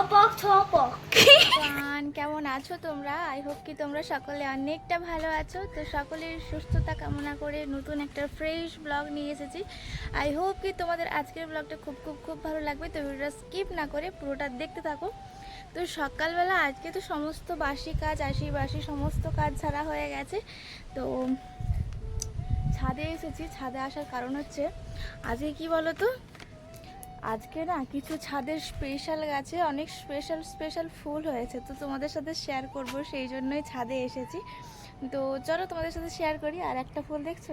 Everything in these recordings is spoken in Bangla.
ছপক ছপক গান কেমন আছো তোমরা? আই হোপ কি তোমরা সকলে অনেকটা ভালো আছো। তো সকলের সুস্থতা কামনা করে নতুন একটা ফ্রেশ ব্লগ নিয়ে এসেছি। আই হোপ কি তোমাদের আজকের ব্লগটা খুব খুব খুব ভালো লাগবে। তো ভিডিওটা স্কিপ না করে পুরোটা দেখতে থাকো। তো সকালবেলা আজকে তো সমস্ত বাসি কাজ, আশি বাসি সমস্ত কাজ ছাড়া হয়ে গেছে। তো ছাদে এসেছি। ছাদে আসার কারণ হচ্ছে, আজকে কি বলো তো আজকে না কিছু ছাদের স্পেশাল গাছে অনেক স্পেশাল স্পেশাল ফুল হয়েছে, তো তোমাদের সাথে শেয়ার করব, সেই জন্যই ছাদে এসেছি। তো চলো তোমাদের সাথে শেয়ার করি, আর একটা ফুল দেখছ?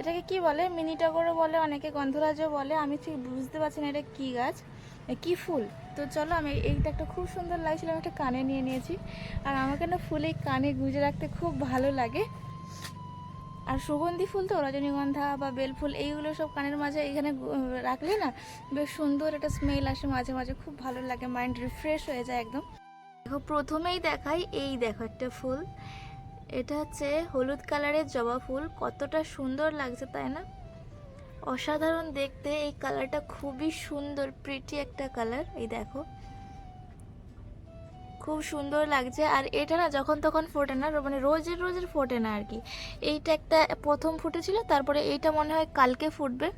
এটাকে কি বলে? মিনি টগরও বলে, অনেকে গন্ধরাজও বলে, আমি ঠিক বুঝতে পারছি না এটা কী গাছ কি ফুল? তো চলো আমি এইটা একটা খুব সুন্দর লাগছিল, আমি একটা কানে নিয়ে নিয়েছি। আর আমাকে না ফুল কানে গুঁজে রাখতে খুব ভালো লাগে। আর সুগন্ধি ফুল তো রজনীগন্ধা বা বেল ফুল এইগুলো সব কানের মাঝে এখানে রাখলে না বেশ সুন্দর একটা স্মেল আসে মাঝে মাঝে, খুব ভালো লাগে মাইন্ড রিফ্রেশ হয়ে যায় একদম। দেখো, প্রথমেই দেখাই এই দেখো একটা ফুল। এটা হচ্ছে হলুদ কালারের জবা ফুল, কতটা সুন্দর লাগছে তাই না? অসাধারণ দেখতে, এই কালারটা খুবই সুন্দর প্রিটি একটা কালার, এই দেখো। খুব সুন্দর লাগছে। আর এটা না যখন তখন ফোটে না মানে রোজের রোজের ফোটে না আর কি। এইটা একটা প্রথম ফুটেছিল, তারপরে এইটা মনে হয় কালকে ফুটবে।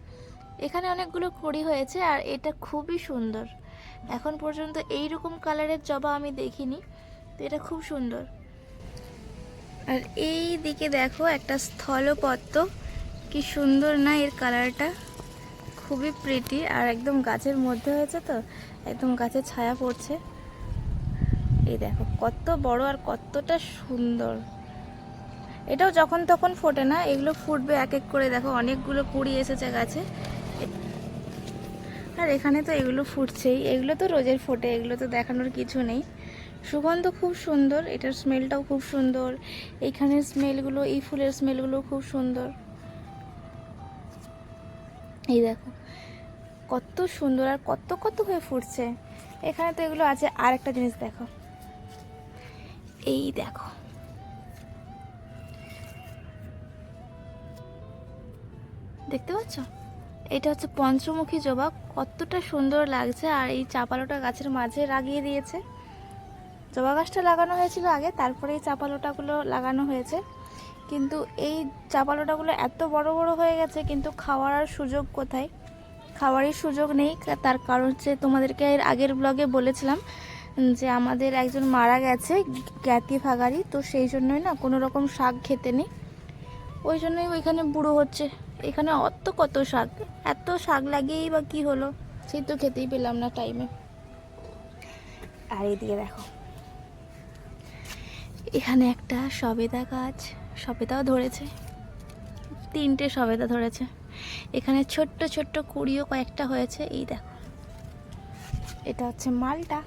এখানে অনেকগুলো কুড়ি হয়েছে আর এটা খুবই সুন্দর। এখন পর্যন্ত এই রকম কালারের জবা আমি দেখিনি, তো এটা খুব সুন্দর। আর এই দিকে দেখো একটা স্থলপদ্ম, কি সুন্দর না এর কালারটা। খুবই প্রিটি আর একদম গাছের মধ্যে হয়েছে তো, একদম গাছের ছায়া পড়ছে। এই দেখো, কত বড় আর কতটা সুন্দর। এটাও যখন তখন ফোটে না, এগুলো ফুটবে এক এক করে। দেখো, অনেকগুলো কুড়ি এসেছে গাছে। আর এখানে তো এগুলো ফুটছেই। এগুলো তো রোজের ফোটে, এগুলো তো দেখানোর কিছু নেই। সুগন্ধ খুব সুন্দর, এটার স্মেলটাও খুব সুন্দর। এইখানের স্মেলগুলো, এই ফুলের স্মেলগুলো খুব সুন্দর। এই দেখো, কত সুন্দর আর কত কত হয়ে ফুটছে। এখানে তো এগুলো আছে। আর একটা জিনিস দেখো এই দেখো। দেখতে পাচ্ছ? এটা হচ্ছে পঞ্চমুখী জবা। কতটা সুন্দর লাগছে, আর এই চাপালোটা গাছের মাঝে লাগিয়ে দিয়েছে। জবা গাছটা লাগানো হয়েছিল আগে, তারপরে এই চাপালোটাগুলো লাগানো হয়েছে। কিন্তু এই চাপালোটাগুলো এত বড় বড় হয়ে গেছে, কিন্তু খাওয়ার আর সুযোগ কোথায়? খাওয়ারই সুযোগ নেই, তার কারণ হচ্ছে তোমাদেরকে এর আগের ব্লগে বলেছিলাম যে আমাদের একজন মারা গেছে, জ্ঞাতি ফাগারি তো সেই জন্যই না কোনো রকম শাক খেতে নেই। ওই জন্যই ওইখানে বুড়ো হচ্ছে। এখানে অত কত শাক? এত শাক লাগিয়েই বা কি হলো? সেই তো খেতেই পেলাম না টাইমে আর এইদিকে দেখো। এখানে একটা সবেদা গাছ, সবেদাও ধরেছে। তিনটে সবেদা ধরেছে। এখানে ছোট্ট ছোট্ট কুড়িও কয়েকটা হয়েছে। এই দেখো। এটা হচ্ছে মালটা।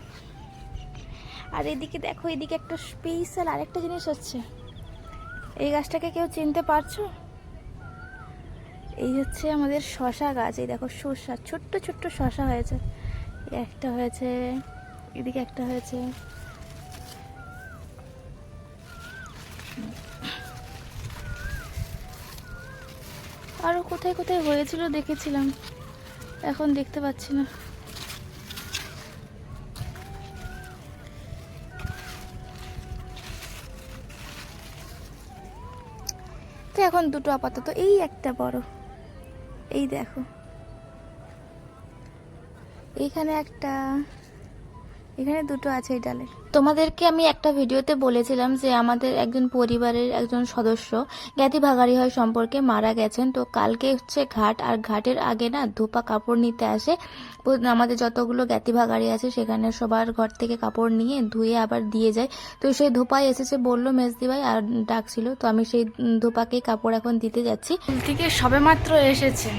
আর এদিকে দেখো, এদিকে একটা স্পেশাল আরেকটা জিনিস হচ্ছে। এই গাছটাকে কেউ চিনতে পারছ? এই হচ্ছে আমাদের শশা গাছ। এই দেখো শসা ছোট্ট ছোট্ট শশা হয়েছে। একটা হয়েছে, এদিকে একটা হয়েছে। আরও কোথায় কোথায় হয়েছিল দেখেছিলাম, এখন দেখতে পাচ্ছি না। তো এখন দুটো আপাতত এই একটা বড়। এই দেখো। এইখানে একটা এখানে দুটো আছে এই ডালে তোমাদেরকে আমি একটা ভিডিওতে বলেছিলাম যে আমাদের একজন পরিবারের একজন সদস্য জ্ঞাতি ভাগারি হয় সম্পর্কে মারা গেছেন। তো কালকে হচ্ছে ঘাট আর ঘাটের আগে না ধোপা কাপড় নিতে আসে। আমাদের যতগুলো জ্ঞাতি ভাগারি আছে সেখানে সবার ঘর থেকে কাপড় নিয়ে ধুয়ে আবার দিয়ে যায়। তো সেই ধোপায় এসেছে বলল মেজদি ভাই আর ডাকছিল। তো আমি সেই ধোপাকেই কাপড় এখন দিতে যাচ্ছি। থেকে সবে মাত্র এসেছে।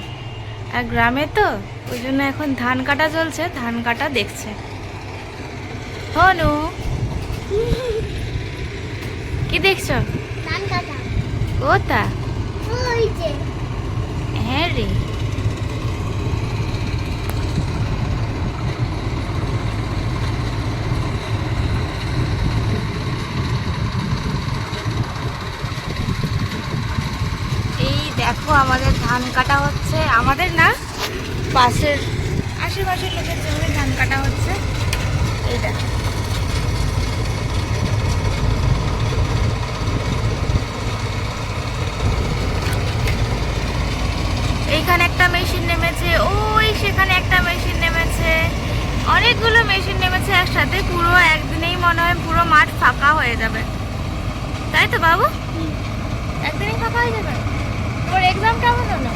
আর গ্রামে তো ওই জন্য এখন ধান কাটা চলছে ধান কাটা দেখছে। হনু কি দেখছ? ধান কাটা কোথা হ্যাঁ রে। এই দেখো আমাদের ধান কাটা হচ্ছে। আমাদের না পাশের আসে পাশের পাশের লোকের জমি ধান কাটা হচ্ছে। এই দেখো। এইখানে একটা মেশিন নেমেছে ওই সেখানে একটা মেশিন নেমেছে। অনেকগুলো মেশিন নেমেছে একসাথে পুরো একদিনেই মনে হয় পুরো মাঠ ফাঁকা হয়ে যাবে। তাই তো বাবু? একদিনই ফাঁকা হয়ে যাবে? তোর এক্সাম কেমন হলো?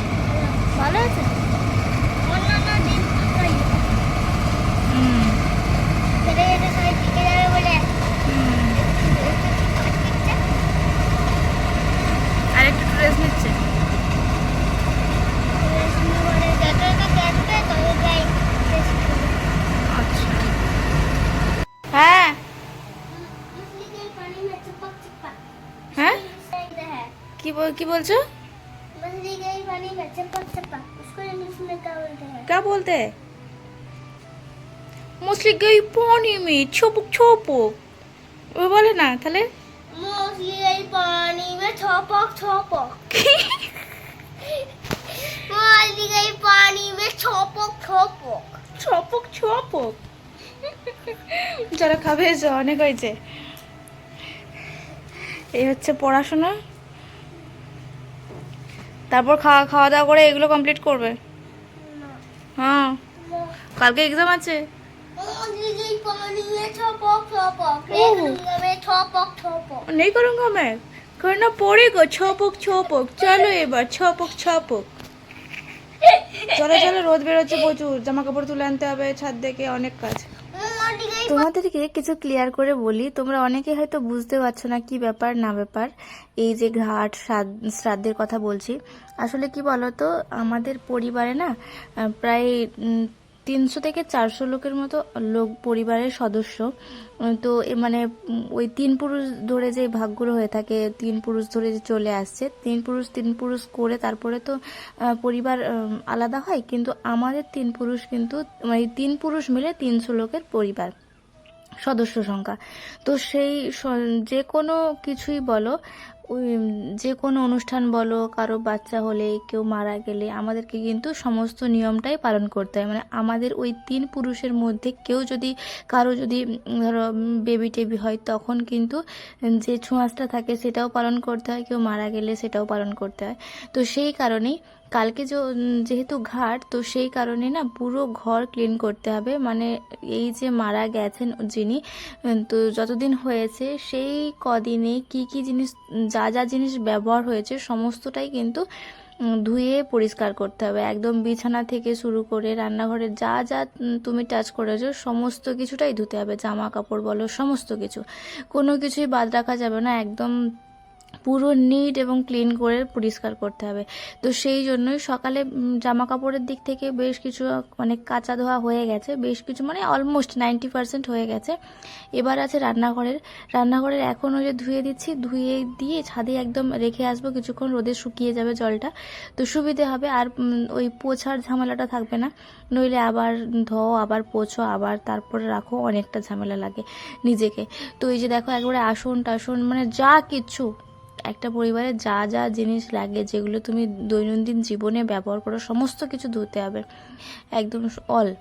ভালো আছে? অন্যান্য দিন ফাঁকাই হুম। খেতে যেতে কি বল- কি বলছো मछली के पानी में चिपक चिपक उसको इंग्लिश में क्या बोलते हैं क्या बोलते हैं मछली गई पानी में छोपक छोपक ও বলে না তাহলে मछली गई पानी में छपक छपक मछली गई पानी में छपक छपक ছপক ছপক যারা খাবে এসো অনেক হয়েছে এই হচ্ছে পড়াশোনা তারপর খাওয়া খাওয়া দাওয়া করে এগুলো কমপ্লিট করবে। হ্যাঁ। কালকে এক্সাম আছে? নেই করুন কমে করে না পড়ে গো ছপক ছপক। চলো এবার ছপক ছপক। চলো চলো রোদ বেরোচ্ছে প্রচুর। জামা কাপড় তুলে আনতে হবে ছাদ থেকে অনেক কাজ। তোমাদেরকে কিছু ক্লিয়ার করে বলি, তোমরা অনেকে হয়তো বুঝতে পারছ না কি ব্যাপার, না ব্যাপার। এই যে ঘাট শ্রাদ্ধ- শ্রাদ্ধের কথা বলছি, আসলে কি বলতো, আমাদের পরিবারে না প্রায় তিনশো থেকে চারশো লোকের মতো লোক পরিবারের সদস্য। তো মানে ওই তিন পুরুষ ধরে যে ভাগগুলো হয়ে থাকে, তিন পুরুষ ধরে যে চলে আসছে, তিন পুরুষ তিন পুরুষ করে তারপরে তো পরিবার আলাদা হয়, কিন্তু আমাদের তিন পুরুষ কিন্তু মানে তিন পুরুষ মিলে তিনশো লোকের পরিবার। সদস্য সংখ্যা। তো সেই যে কোনো কিছুই বলো যে কোনো অনুষ্ঠান বলো, কারও বাচ্চা হলে, কেউ মারা গেলে, আমাদেরকে কিন্তু সমস্ত নিয়মটাই পালন করতে হয়। মানে আমাদের ওই তিন পুরুষের মধ্যে কেউ যদি, কারও যদি ধরো বেবি টেবি হয়, তখন কিন্তু যে ছোঁয়াচটা থাকে, সেটাও পালন করতে হয়। কেউ মারা গেলে সেটাও পালন করতে হয়। তো সেই কারণেই কালকে যেহেতু ঘাট, তো সেই কারণে না পুরো ঘর ক্লিন করতে হবে। মানে এই যে মারা গেছেন যিনি তো যতদিন হয়েছে, সেই কদিনে কি কি জিনিস, যা যা জিনিস ব্যবহার হয়েছে, সমস্তটাই কিন্তু ধুয়ে পরিষ্কার করতে হবে। একদম বিছানা থেকে শুরু করে রান্নাঘরে যা যা তুমি টাচ করেছ, সমস্ত কিছুটাই ধুতে হবে। জামা কাপড় বলো, সমস্ত কিছু। কোনো কিছুই বাদ রাখা যাবে না। একদম পুরো নিট এবং ক্লিন করে পরিষ্কার করতে হবে। তো সেই জন্যই সকালে জামা কাপড়ের দিক থেকে বেশ কিছু মানে কাঁচা ধোয়া হয়ে গেছে। বেশ কিছু মানে অলমোস্ট নাইনটি পার্সেন্ট হয়ে গেছে। এবার আছে রান্নাঘরের। রান্নাঘরের এখনও যে ধুয়ে দিচ্ছি, ধুয়ে দিয়ে ছাদে একদম রেখে আসব। কিছুক্ষণ রোদে শুকিয়ে যাবে জলটা। তো সুবিধে হবে। আর ওই পোছার ঝামেলাটা থাকবে না। নইলে আবার ধোও, আবার পোছো, আবার তারপরে রাখো। অনেকটা ঝামেলা লাগে নিজেকে। তো এই যে দেখো, একবারে আসন টাসন মানে যা কিছু একটা পরিবারে যা যা জিনিস লাগে, যেগুলো তুমি দৈনন্দিন জীবনে ব্যবহার করো, সমস্ত কিছু ধুতে হবে। একদম অল।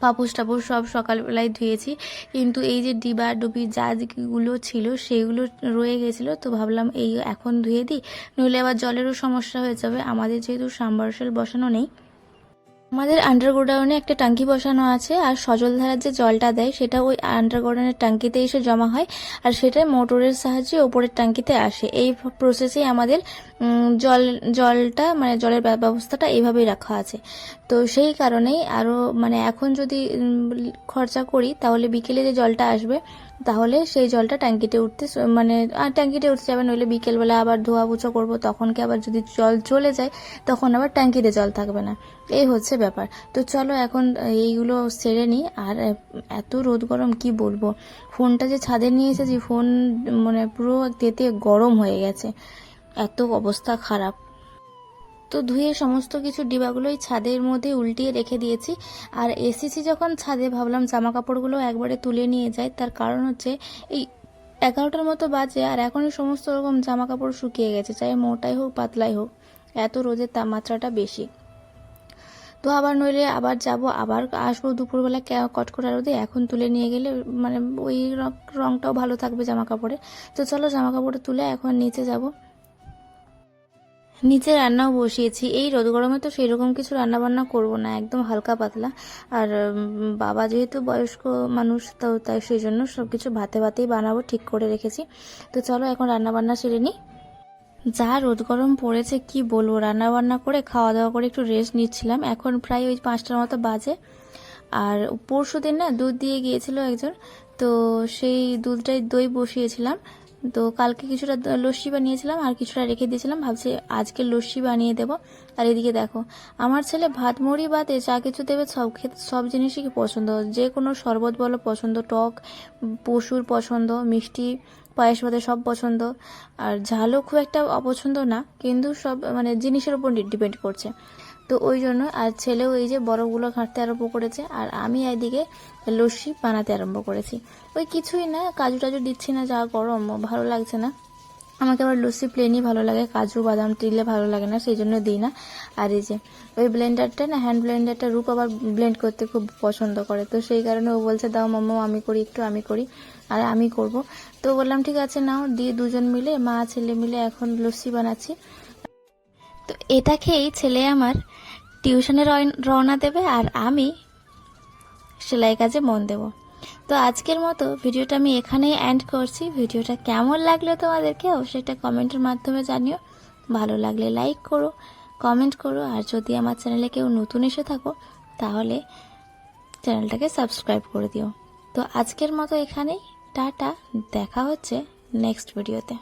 পাপুস টাপুস সব সকালবেলায় ধুয়েছি। কিন্তু এই যে ডিবা, ডুবি যা যেগুলো ছিল, সেগুলো রয়ে গেছিল। তো ভাবলাম এই এখন ধুয়ে দিই। নইলে আবার জলেরও সমস্যা হয়ে যাবে। আমাদের যেহেতু সাবমার্শাল বসানো নেই আমাদের আন্ডারগ্রাউন্ডে একটা ট্যাঙ্কি বসানো আছে, আর সজলধারার যে জলটা দেয় সেটা ওই আন্ডারগ্রাউন্ডের ট্যাঙ্কিতে এসে জমা হয়, আর সেটা মোটরের সাহায্যে ওপরের ট্যাঙ্কিতে আসে। এই প্রসেসেই আমাদের জল, জলটা মানে জলের ব্যবস্থাটা এইভাবেই রাখা আছে। তো সেই কারণেই আরও মানে এখন যদি খরচা করি, তাহলে বিকেলে যে জলটা আসবে তাহলে সেই জলটা ট্যাঙ্কিতে উঠতে মানে ট্যাঙ্কিতে উঠতে যাবে, নইলে বিকেলবেলা আবার ধোয়া মুছো করব তখনকে আবার যদি জল চলে যায়, তখন আবার ট্যাঙ্কিতে জল থাকবে না। এই হচ্ছে ব্যাপার। তো চলো এখন এইগুলো সেরে নিই, আর এত রোদ গরম কি বলব? ফোনটা যে ছাদে নিয়ে এসেছি, ফোন মানে পুরো তেতে গরম হয়ে গেছে। এত অবস্থা খারাপ। তো ধুয়ে সমস্ত কিছু ডিবাগুলোই ছাদের মধ্যে উল্টিয়ে রেখে দিয়েছি। আর এসেছি যখন ছাদে, ভাবলাম জামা কাপড়গুলো একবারে তুলে নিয়ে যায় তার কারণ হচ্ছে এই এগারোটার মতো বাজে আর এখনই সমস্ত রকম জামা কাপড় শুকিয়ে গেছে। চাই মোটাই হোক, পাতলাই হোক। এত রোদের তাপমাত্রাটা বেশি। তো আবার নইলে আবার যাব, আবার আসব দুপুরবেলা কটকটা রোদে। এখন তুলে নিয়ে গেলে মানে ওই রং- রংটাও ভালো থাকবে জামা কাপড়ে তো চলো জামা কাপড়ে তুলে এখন নিচে যাব। নিচে রান্নাও বসিয়েছি। এই রোদ গরমে তো সেরকম কিছু রান্না বান্না করব না, একদম হালকা পাতলা। আর বাবা যেহেতু বয়স্ক মানুষ, তো তাই সেই জন্য সব কিছু ভাতে ভাতেই বানাবো, ঠিক করে রেখেছি। তো চলো এখন রান্না বান্না সেরে নিই। যা রোদ গরম পড়েছে, কি বলব? রান্না বান্না করে খাওয়া দাওয়া করে একটু রেস্ট নিচ্ছিলাম। এখন প্রায় ওই পাঁচটার মতো বাজে। আর পরশু দিন না, দুধ দিয়ে গিয়েছিল একজন। তো সেই দুধটাই দই বসিয়েছিলাম। তো কালকে কিছুটা লস্যি বানিয়েছিলাম আর কিছুটা রেখে দিয়েছিলাম। ভাবছি আজকে লস্যি বানিয়ে দেবো। আর এদিকে দেখো, আমার ছেলে ভাত, মুড়ি বাদে যা কিছু দেবে সব সব জিনিসই কি পছন্দ? যে কোনো শরবত বলো পছন্দ, টক, পশুর পছন্দ, মিষ্টি, পায়েস ভাতে সব পছন্দ। আর ঝালও খুব একটা অপছন্দ না, কিন্তু সব মানে জিনিসের উপর ডিপেন্ড করছে। তো ওই জন্য আর ছেলেও এই যে বরফগুলো ঘাঁটতে আরম্ভ করেছে, আর আমি এদিকে লস্যি বানাতে আরম্ভ করেছি। ওই কিছুই না, কাজু টাজু দিচ্ছি না, যা গরম, ভালো লাগছে না। আমাকে আবার লস্যি প্লেনই ভালো লাগে, কাজু, বাদাম দিলে ভালো লাগে না, সেই জন্য দিই না। আর এই যে, ওই ব্লেন্ডারটা না হ্যান্ড ব্লেন্ডারটা রূপ আবার ব্লেন্ড করতে খুব পছন্দ করে। তো সেই কারণে ও বলছে, দাও মাম্মা, আমি করি একটু, আমি করি, আর আমি করব। তো বললাম, ঠিক আছে, নাও। দিয়ে দুজন মিলে, মা, ছেলে মিলে এখন লস্যি বানাচ্ছি। তো এটা খেয়েই ছেলে আমার টিউশনে রওনা দেবে আর আমি সেলাই কাজে মন দেব। তো আজকের মতো ভিডিওটা আমি এখানেই এন্ড করছি। ভিডিওটা কেমন লাগল তোমাদেরকে অবশ্যই একটা কমেন্টের মাধ্যমে জানিও। ভালো লাগলে লাইক করো কমেন্ট করো, আর যদি আমার চ্যানেলে কেউ নতুন এসে থাকো, তাহলে চ্যানেলটাকে সাবস্ক্রাইব করে দিও। তো আজকের মতো এখানেই, টাটা, দেখা হচ্ছে নেক্সট ভিডিওতে